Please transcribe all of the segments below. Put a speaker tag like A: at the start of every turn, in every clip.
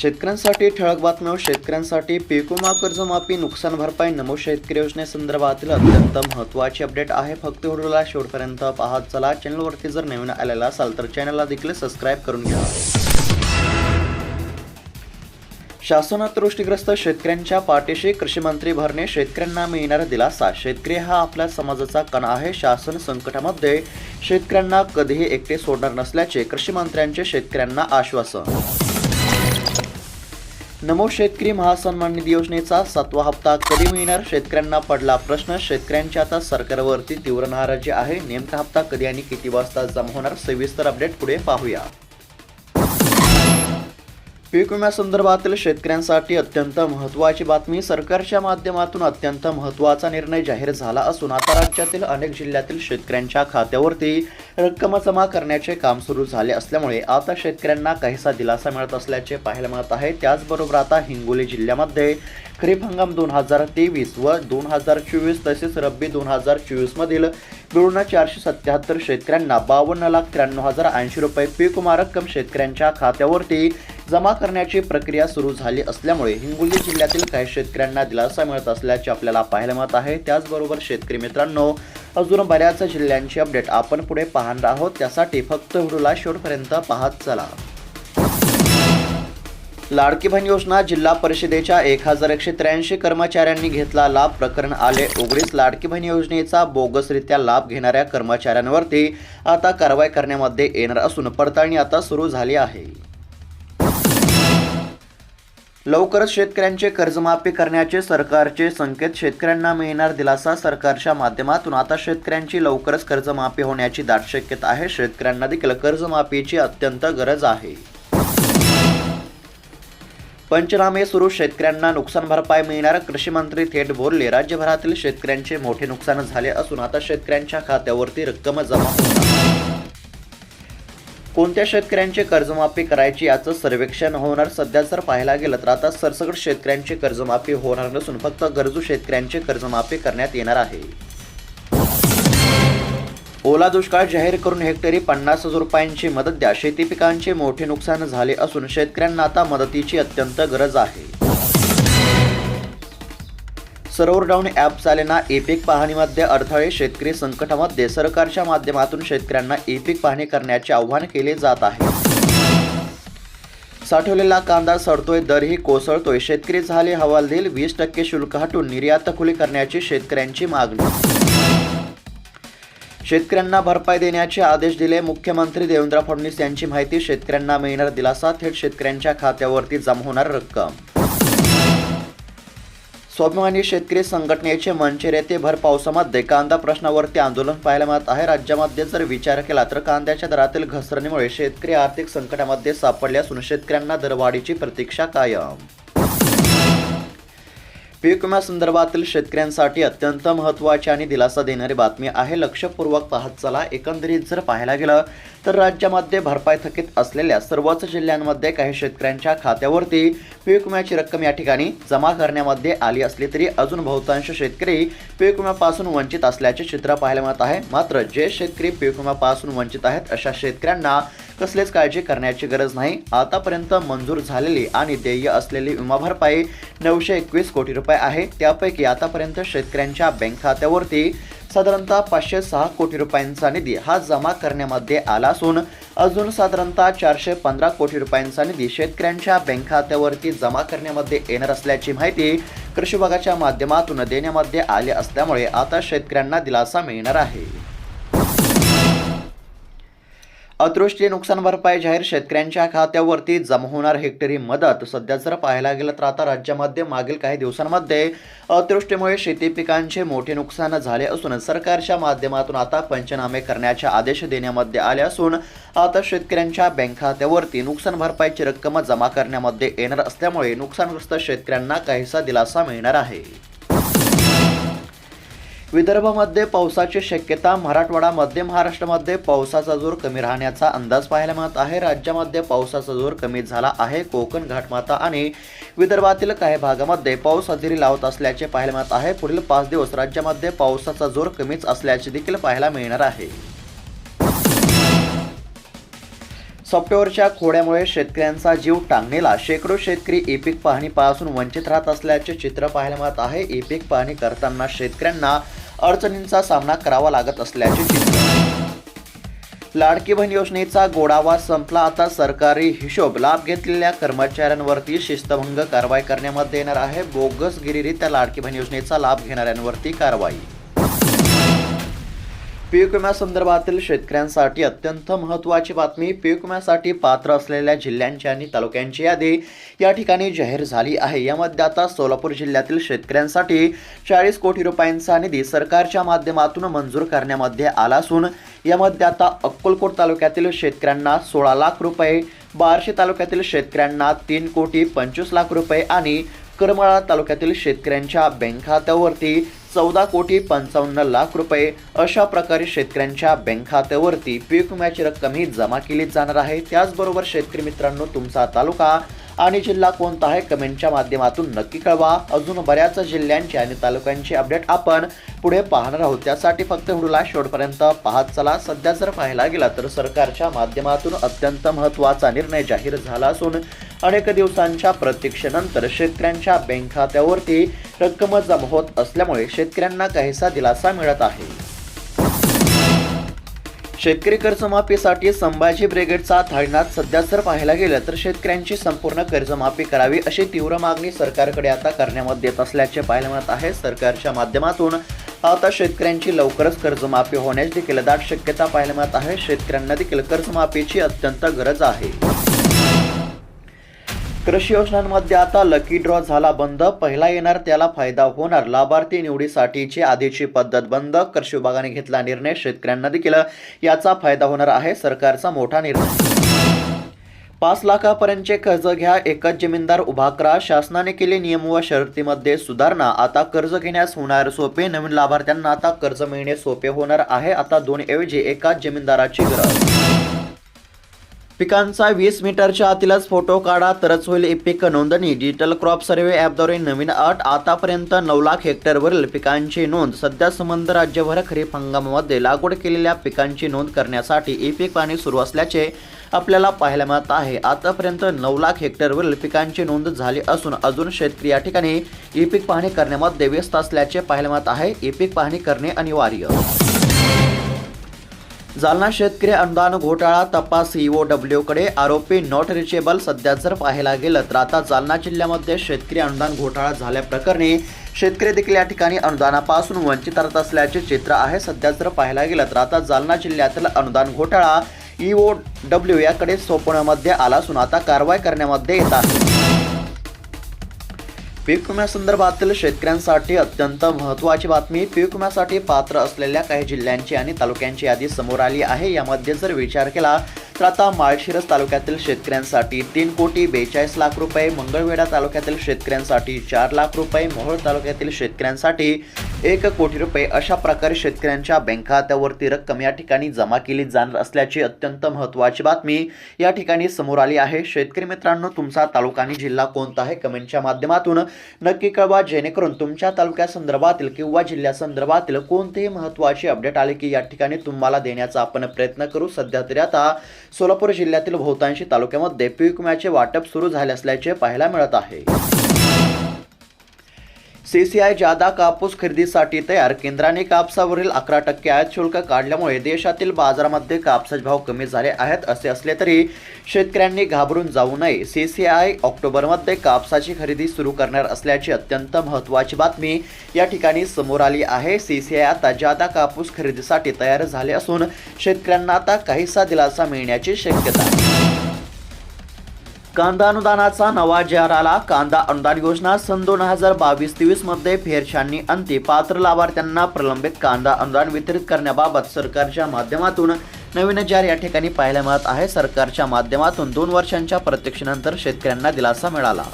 A: शेतकऱ्यांसाठी ठळक बातम्या शेतकऱ्यांसाठी पीक विमा कर्जमाफी नुकसान भरपाई नमो शेतकरी योजनेसंदर्भातील अत्यंत महत्त्वाची अपडेट आहे. फक्त व्हिडिओला शेवटपर्यंत पाहत चला. चॅनलवरती जर नवीन आलेला असाल तर चॅनलला देखील सबस्क्राईब करून घ्या. शासन शेतकऱ्यांच्या पाठीशी कृषी मंत्री भरणे शेतकऱ्यांना मिळणारा दिलासा. शेतकरी हा आपल्या समाजाचा कणा आहे. शासन संकटामध्ये शेतकऱ्यांना कधीही एकटे सोडणार नसल्याचे कृषी मंत्र्यांचे शेतकऱ्यांना आश्वासन. नमो शेतकरी महासन्मान निधी योजनेचा सातवा हप्ता कधी मिळणार? शेतकऱ्यांना पडला प्रश्न. शेतकऱ्यांच्या आता सरकारवरती तीव्र नाराजी आहे. नेमका हप्ता कधी आणि किती वाजता जमा होणार? सविस्तर अपडेट पुढे पाहूया. पीक विम्यासंदर्भातील शेतकऱ्यांसाठी अत्यंत महत्त्वाची बातमी. सरकारच्या माध्यमातून अत्यंत महत्त्वाचा निर्णय जाहीर झाला असून आता राज्यातील अनेक जिल्ह्यातील शेतकऱ्यांच्या खात्यावरती रक्कम जमा करण्याचे काम सुरू झाले असल्यामुळे आता शेतकऱ्यांना काहीसा दिलासा मिळत असल्याचे पाहायला मिळत आहे. त्याचबरोबर आता हिंगोली जिल्ह्यामध्ये खरीप हंगाम दोन हजार तेवीस व दोन हजार चोवीस तसेच रब्बी दोन हजार चोवीसमधील मिळून चारशे सत्याहत्तर शेतकऱ्यांना बावन्न लाख त्र्याण्णव हजार ऐंशी रुपये पीक विमा रक्कम शेतकऱ्यांच्या खात्यावरती जमा करण्याची प्रक्रिया सुरू झाली असल्यामुळे हिंगोली जिल्ह्यातील काही शेतकऱ्यांना दिलासा मिळत असल्याचे आपल्याला पाहायला मिळत आहे. त्याचबरोबर शेतकरी मित्रांनो अजून बऱ्याच जिल्ह्यांची अपडेट आपण पुढे पाहणार आहोत. त्यासाठी फक्त व्हिडिओला शेवटपर्यंत पाहत चला. लाडकी बहीण योजना जिल्हा परिषदेच्या एक हजार एकशे त्र्याऐंशी कर्मचाऱ्यांनी घेतला लाभ. प्रकरण आले उघडीस. लाडकी बहीण योजनेचा बोगसरित्या लाभ घेणाऱ्या कर्मचाऱ्यांवरती आता कारवाई करण्यामध्ये येणार असून पडताळणी आता सुरू झाली आहे. लवकरच शेतकऱ्यांचे कर्जमाफी करण्याचे सरकारचे संकेत. शेतकऱ्यांना मिळणार दिलासा सरकारच्या माध्यमातून. आता शेतकऱ्यांची लवकरच कर्जमाफी होण्याची दाट शक्यता आहे. शेतकऱ्यांना देखील कर्जमाफीची अत्यंत गरज आहे. पंचनामे सुरू. शेतकऱ्यांना नुकसान भरपाई मिळणार. कृषी मंत्री थेट बोलले. राज्यभरातील शेतकऱ्यांचे मोठे नुकसान झाले असून आता शेतकऱ्यांच्या खात्यावरती रक्कम जमा कोणत्या शेतकऱ्यांचे कर्जमाफी करायची याचं सर्वेक्षण होणार? सध्या जर पाहायला गेलं तर आता सरसकट शेतकऱ्यांची कर्जमाफी होणार नसून फक्त गरजू शेतकऱ्यांची कर्जमाफी करण्यात येणार आहे. ओला दुष्काळ जाहीर करून हेक्टरी पन्नास हजार रुपयांची मदत द्या. शेती पिकांचे मोठे नुकसान झाले असून शेतकऱ्यांना आता मदतीची अत्यंत गरज आहे. सर्व्हर डाऊन ॲप चालेना एपिक पीक पाहणीमध्ये अडथळे शेतकरी संकटामध्ये सरकारच्या माध्यमातून शेतकऱ्यांना एपिक पाहणी करण्याचे आवाहन केले जात आहे. साठवलेला कांदा सडतोय दरही कोसळतोय. शेतकरी झाले हवालदिल वीस टक्के शुल्क हटून निर्यात खुली करण्याची शेतकऱ्यांची मागणी. शेतकऱ्यांना भरपाई देण्याचे आदेश दिले मुख्यमंत्री देवेंद्र फडणवीस यांची माहिती. शेतकऱ्यांना मिळणार दिलासा थेट शेतकऱ्यांच्या खात्यावरती जमा होणार रक्कम. स्वाभिमानी शेतकरी संघटनेचे मंचेर येथे भर पावसामध्ये कांदा प्रश्नावरती आंदोलन पाहायला मिळत आहे. राज्यामध्ये जर विचार केला तर कांद्याच्या दरातील घसरणीमुळे शेतकरी आर्थिक संकटामध्ये सापडले असून शेतकऱ्यांना दरवाढीची प्रतीक्षा कायम. पीक विम्यासंदर्भातील शेतकऱ्यांसाठी अत्यंत महत्त्वाची आणि दिलासा देणारी बातमी आहे. लक्षपूर्वक पाहत चला. एकंदरीत जर पाहायला गेलं तर राज्यामध्ये भरपाई थकीत असलेल्या सर्वच जिल्ह्यांमध्ये काही शेतकऱ्यांच्या खात्यावरती पीक विम्याची रक्कम या ठिकाणी जमा करण्यामध्ये आली असली तरी अजून बहुतांश शेतकरी पीक विम्यापासून वंचित असल्याचे चित्र पाहायला मिळत आहे. मात्र जे शेतकरी पीक विम्यापासून वंचित आहेत अशा शेतकऱ्यांना कसलेच काळजी करण्याची गरज नाही. आतापर्यंत मंजूर झालेली आणि देय असलेली विमा भरपाई नऊशे एकवीस कोटी रुपये आहे. त्यापैकी आतापर्यंत शेतकऱ्यांच्या बँक खात्यावरती साधारणतः पाचशे सहा कोटी रुपयांचा निधी हा जमा करण्यामध्ये आला असून अजून साधारणतः चारशे पंधरा कोटी रुपयांचा निधी शेतकऱ्यांच्या बँक खात्यावरती जमा करण्यामध्ये येणार असल्याची माहिती कृषी विभागाच्या माध्यमातून देण्यामध्ये आली असल्यामुळे आता शेतकऱ्यांना दिलासा मिळणार आहे. अतिवृष्टी नुकसान भरपाई जाहीर शेतकऱ्यांच्या खात्यावरती जमा होणार हेक्टरी मदत. सध्या जर पाहायला गेलं तर आता राज्यामध्ये मागील काही दिवसांमध्ये अतिवृष्टीमुळे शेती पिकांचे मोठे नुकसान झाले असून सरकारच्या माध्यमातून आता पंचनामे करण्याचे आदेश देण्यामध्ये आले असून आता शेतकऱ्यांच्या बँक खात्यावरती नुकसान भरपाईची रक्कम जमा करण्यामध्ये येणार असल्यामुळे नुकसानग्रस्त शेतकऱ्यांना काहीसा दिलासा मिळणार आहे. विदर्भामध्ये पावसाची शक्यता मराठवाडा मध्य महाराष्ट्रामध्ये पावसाचा जोर कमी राहण्याचा अंदाज पाहायला मिळत आहे. राज्यामध्ये पावसाचा जोर कमी झाला आहे. कोकण घाटमाता आणि विदर्भातील काही भागामध्ये पाऊस हजेरी लावत असल्याचे पाहायला मिळत आहे. पुढील पाच दिवस राज्यामध्ये पावसाचा जोर कमीच असल्याचे देखील पाहायला मिळणार आहे. सॉफ्टवेअरच्या खोड्यामुळे शेतकऱ्यांचा जीव टांगणेला शेकडो शेतकरी ई पीक पाहणीपासून वंचित राहत असल्याचे चित्र पाहायला मिळत आहे. ई पीक पाहणी करताना शेतकऱ्यांना अडचणींचा सामना करावा लागत असल्याचे चित्र लाडकी बहीण योजनेचा गोडावा संपला. आता सरकारी हिशोब लाभ घेतलेल्या कर्मचाऱ्यांवरती शिस्तभंग कारवाई करण्यामध्ये येणार आहे. बोगस गिरीरित्या लाडकी बहीण योजनेचा लाभ घेणाऱ्यांवरती कारवाई पीक विम्यासंदर्भातील शेतकऱ्यांसाठी अत्यंत महत्त्वाची बातमी. पीक विम्यासाठी पात्र असलेल्या जिल्ह्यांची आणि तालुक्यांची यादी या ठिकाणी जाहीर झाली आहे. यामध्ये आता सोलापूर जिल्ह्यातील शेतकऱ्यांसाठी चाळीस कोटी रुपयांचा निधी सरकारच्या माध्यमातून मंजूर करण्यामध्ये आला असून यामध्ये आता अक्कलकोट तालुक्यातील शेतकऱ्यांना सोळा लाख रुपये बार्शी तालुक्यातील शेतकऱ्यांना तीन कोटी पंचवीस लाख रुपये आणि करमाळा तालुक्यातील शेतकऱ्यांच्या बँक खात्यावरती चौदा कोटी पंचावन्न लाख रुपये अशा प्रकारे शेतकऱ्यांच्या बँक खात्यावरती पीक विम्याची रक्कम ही जमा केली जाणार आहे. त्याचबरोबर शेतकरी मित्रांनो तुमचा तालुका आणि जिल्हा कोणता आहे कमेंटच्या माध्यमातून नक्की कळवा. अजून बऱ्याच जिल्ह्यांचे आणि तालुक्यांचे अपडेट आपण पुढे पाहणार आहोत. त्यासाठी फक्त व्हिडिओला शेवटपर्यंत पाहत चला. सध्या जर पाहायला गेला तर सरकारच्या माध्यमातून अत्यंत महत्त्वाचा निर्णय जाहीर झाला असून अनेक दिवसांच्या प्रतीक्षेनंतर शेतकऱ्यांच्या बँक खात्यावरती रक्कम जमा होत असल्यामुळे शेतकऱ्यांना काहीसा दिलासा मिळत आहे. शेतकरी कर्जमाफीसाठी संभाजी ब्रिगेडचा थाळीनाथ सध्या जर पाहायला गेलं तर शेतकऱ्यांची संपूर्ण कर्जमाफी करावी अशी तीव्र मागणी सरकारकडे आता करण्यामध्ये येत असल्याचे पाहायला मिळत आहे. सरकारच्या माध्यमातून आता शेतकऱ्यांची लवकरच कर्जमाफी होण्याची देखील दाट शक्यता पाहायला मिळत आहे. शेतकऱ्यांना देखील कर्जमाफीची अत्यंत गरज आहे. कृषी योजनांमध्ये आता लकी ड्रॉ झाला बंद. पहिला येणार त्याला फायदा होणार. लाभार्थी निवडीसाठीची आधीची पद्धत बंद. कृषी विभागाने घेतला निर्णय शेतकऱ्यांना देखील याचा फायदा होणार आहे. सरकारचा मोठा निर्णय. पाच लाखापर्यंतचे कर्ज घ्या. एकच जमीनदार उभा करा. शासनाने केले नियम व शर्तीमध्ये सुधारणा. आता कर्ज घेण्यास होणार सोपे. नवीन लाभार्थ्यांना आता कर्ज मिळणे सोपे होणार आहे. आता दोन ऐवजी एकाच जमीनदाराची गरज. पिकांचा वीस मीटरच्या आतीलच फोटो काढा तरच होईल पीक नोंदणी. डिजिटल क्रॉप सर्वे ॲपद्वारे नवीन अट आतापर्यंत नऊ लाख हेक्टरवरील पिकांची नोंद. सध्या संबंध राज्यभर खरीप हंगामामध्ये लागवड केलेल्या पिकांची नोंद करण्यासाठी ई पीक पाणी सुरू असल्याचे आपल्याला पाहायला मिळत आहे. आतापर्यंत नऊ लाख हेक्टरवरील पिकांची नोंद झाली असून अजून शेतकरी या ठिकाणी ई पीक पाहणी करण्यामध्ये व्यस्त असल्याचे पाहायला मिळत आहे. ई पीक पाहणी करणे अनिवार्य. जालना शेतकरी अनुदान घोटाळा तपास सीओ डब्ल्यूकडे आरोपी नॉट रिचेबल सध्या जर पाहायला गेलं तर आता जालना जिल्ह्यामध्ये शेतकरी अनुदान घोटाळा झाल्याप्रकरणी शेतकरी देखील या ठिकाणी अनुदानापासून वंचित राहत असल्याचे चित्र आहे. सध्या जर पाहायला गेलं तर आता जालना जिल्ह्यातील अनुदान घोटाळा ईओ डब्ल्यू याकडे सोपवण्यामध्ये आला असून आता कारवाई करण्यामध्ये येत आहे. पीक विम्यासंदर्भातील शेतकऱ्यांसाठी अत्यंत महत्त्वाची बातमी. पीक विम्यासाठी पात्र असलेल्या काही जिल्ह्यांची आणि तालुक्यांची यादी समोर आली आहे. यामध्ये जर विचार केला तर आता माळशिरस तालुक्यातील शेतकऱ्यांसाठी तीन कोटी बेचाळीस लाख रुपये मंगळवेढा तालुक्यातील शेतकऱ्यांसाठी चार लाख रुपये मोहोळ तालुक्यातील शेतकऱ्यांसाठी एक कोटी रुपये अशा प्रकारे शेतकऱ्यांच्या बँक खात्यावरती रक्कम या ठिकाणी जमा केली जाणार असल्याची अत्यंत महत्त्वाची बातमी या ठिकाणी समोर आली आहे. शेतकरी मित्रांनो तुमचा तालुका आणि जिल्हा कोणता आहे? कमेंटच्या माध्यमातून नक्की कळवा. जेणेकरून तुमच्या तालुक्यासंदर्भातील किंवा जिल्ह्यासंदर्भातील कोणतेही महत्त्वाचे अपडेट आले की या ठिकाणी तुम्हाला देण्याचा आपण प्रयत्न करू. सध्या तरी आता सोलापूर जिल्ह्यातील बहुतांशी तालुक्यामध्ये पीक विम्याचे वाटप सुरू झाले असल्याचे पाहायला मिळत आहे. सीसीआय जादा कापूस खरेदीसाठी तयार. केंद्राने कापसावरील अकरा टक्के आयात शुल्क काढल्यामुळे देशातील बाजारामध्ये कापसाचे भाव कमी झाले आहेत असे असले तरी शेतकऱ्यांनी घाबरून जाऊ नये. सीसीआय ऑक्टोबरमध्ये कापसाची खरेदी सुरू करणार असल्याची अत्यंत महत्त्वाची बातमी या ठिकाणी समोर आली आहे. सीसीआय आता जादा कापूस खरेदीसाठी तयार झाले असून शेतकऱ्यांना आता काहीसा दिलासा मिळण्याची शक्यता आहे. कांदा अनुदानाचा नवा जाहीर आला. कांदा अनुदान योजना सन दोन हजार बावीस तेवीसमध्ये फेरछाननी अंती पात्र लाभार्थ्यांना प्रलंबित कांदा अनुदान वितरित करण्याबाबत सरकारच्या माध्यमातून नवीन जार या ठिकाणी पाहायला मिळत आहे. सरकारच्या माध्यमातून दोन वर्षांच्या प्रतीक्षेनंतर शेतकऱ्यांना दिलासा मिळाला.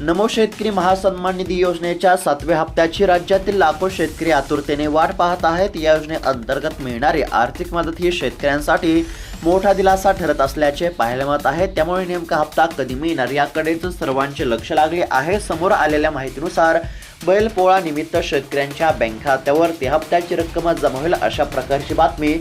A: नमो शेतकरी महासन्मान निधी योजनेच्या सातव्या हप्त्याची राज्यातील लाखो शेतकरी आतुरतेने वाट पाहत आहेत. या योजनेअंतर्गत मिळणारी आर्थिक मदत ही शेतकऱ्यांसाठी मोठा दिलासा ठरत असल्याचे पाहायला मिळत आहे. त्यामुळे नेमका हप्ता कधी मिळणार याकडेच सर्वांचे लक्ष लागले आहे. समोर आलेल्या माहितीनुसार बैलपोळा निमित्त शेतकऱ्यांच्या बँक खात्यावर ते हप्त्याची रक्कम जमा होईल अशा प्रकारची बातमी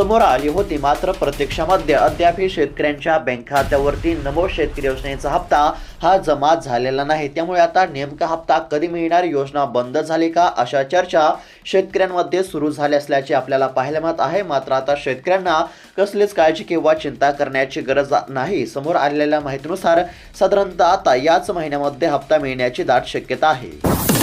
A: समोर आली होती मात्र प्रत्यक्षामध्ये अद्यापही शेतकऱ्यांच्या बँक खात्यावरती नमो शेतकरी योजनेचा हप्ता हा जमा झालेला नाही. त्यामुळे आता नेमका हप्ता कधी मिळणार योजना बंद झाली का अशा चर्चा शेतकऱ्यांमध्ये सुरू झाल्या असल्याचे आपल्याला पाहायला मिळत आहे. मात्र आता शेतकऱ्यांना कसलीच काळजी किंवा चिंता करण्याची गरज नाही. समोर आलेल्या माहितीनुसार साधारणतः आता याच महिन्यामध्ये हप्ता मिळण्याची दाट शक्यता आहे.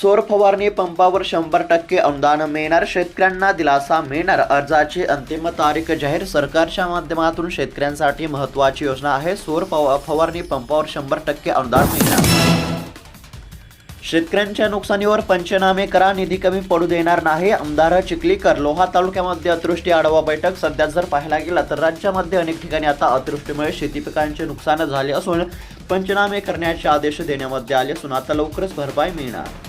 A: सौर फवारणी पंपावर शंभर टक्के अनुदान मिळणार. शेतकऱ्यांना दिलासा मिळणार. अर्जाची अंतिम तारीख जाहीर सरकारच्या माध्यमातून शेतकऱ्यांसाठी महत्त्वाची योजना आहे. सौर फवारणी पंपावर शंभर टक्के अनुदान मिळणार. शेतकऱ्यांच्या नुकसानीवर पंचनामे करा. निधी कमी पडू देणार नाही. आमदार चिखलीकर लोहा तालुक्यामध्ये अतिवृष्टी आढावा बैठक. सध्या जर पाहायला गेला तर राज्यामध्ये अनेक ठिकाणी आता अतिवृष्टीमुळे शेती पिकांचे नुकसान झाले असून पंचनामे करण्याचे आदेश देण्यामध्ये आले असून आता लवकरच भरपाई मिळणार.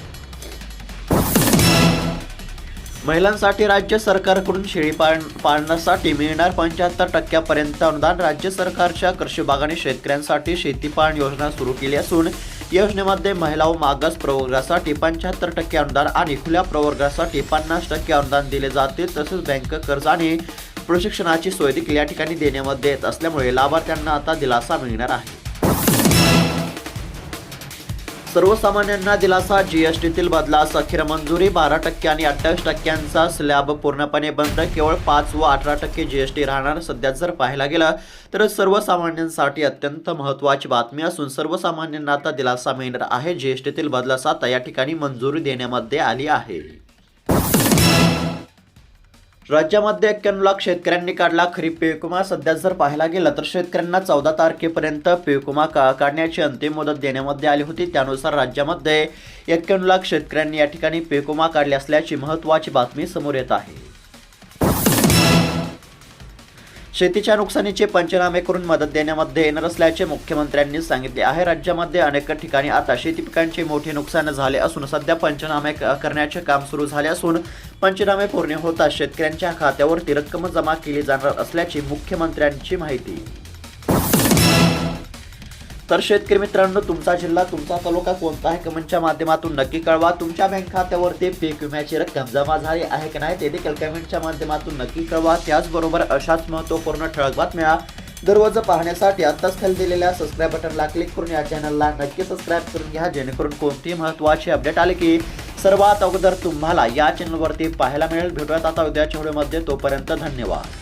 A: महिलांसाठी राज्य सरकारकडून शेळी पाळ पाळण्यासाठी मिळणार पंच्याहत्तर टक्क्यापर्यंत अनुदान. राज्य सरकारच्या कृषी विभागाने शेतकऱ्यांसाठी शेतीपाळण योजना सुरू केली असून या योजनेमध्ये महिला व मागास प्रवर्गासाठी पंच्याहत्तर टक्के अनुदान आणि खुल्या प्रवर्गासाठी पन्नास टक्के अनुदान दिले जाते. तसेच बँक कर्ज आणि प्रशिक्षणाची सोय देखील या ठिकाणी देण्यामध्ये येत असल्यामुळे लाभार्थ्यांना आता दिलासा मिळणार आहे. सर्वसामान्यांना दिलासा जीएसटीतील बदलास अखेर मंजुरी बारा टक्के आणि अठ्ठावीस टक्क्यांचा स्लॅब पूर्णपणे बंद केवळ पाच व अठरा टक्के जीएसटी राहणार सध्या जर पाहायला गेलं तर सर्वसामान्यांसाठी अत्यंत महत्त्वाची बातमी असून सर्वसामान्यांना आता दिलासा मिळणार आहे. जीएसटीतील बदलास आता या ठिकाणी मंजुरी देण्यामध्ये आली आहे. राज्यामध्ये एक्क्याण्णव लाख शेतकऱ्यांनी काढला खरीप पेकुमा सध्या जर पाहायला गेलं तर शेतकऱ्यांना चौदा तारखेपर्यंत पेकुमा का काढण्याची अंतिम मुदत देण्यामध्ये आली होती. त्यानुसार राज्यामध्ये एक्क्याण्णव लाख शेतकऱ्यांनी या ठिकाणी पेकुमा विमा काढले असल्याची महत्त्वाची बातमी समोर येत आहे. शेतीच्या नुकसानीचे पंचनामे करून मदत देण्यामध्ये येणार असल्याचे मुख्यमंत्र्यांनी सांगितले आहे. राज्यामध्ये अनेक ठिकाणी आता शेती पिकांचे मोठे नुकसान झाले असून सध्या पंचनामे करण्याचे काम सुरू झाले असून पंचनामे पूर्ण होताच शेतकऱ्यांच्या खात्यावरती रक्कम जमा केली जाणार असल्याची मुख्यमंत्र्यांची माहिती. तर शेतकरी मित्रांनो तुमचा जिल्हा तुमचा तालुका कोणता आहे? कमेंटच्या माध्यमातून नक्की कळवा. तुमच्या बँक खात्यावरती पीक विम्याची रक्कम जमा झाली आहे की नाही ते देखील कमेंटच्या माध्यमातून नक्की कळवा. त्याचबरोबर अशाच महत्त्वपूर्ण ठळक बातम्या दररोज पाहण्यासाठी आत्ताच खाली दिलेल्या सबस्क्राईब बटनला क्लिक करून या चॅनलला नक्की सबस्क्राईब करून घ्या जेणेकरून कोणतीही महत्त्वाची अपडेट आले की सर्वात अगोदर तुम्हाला या चॅनलवरती पाहायला मिळेल. भेटूयात आता उद्याच्या व्हिडिओमध्ये. तोपर्यंत धन्यवाद.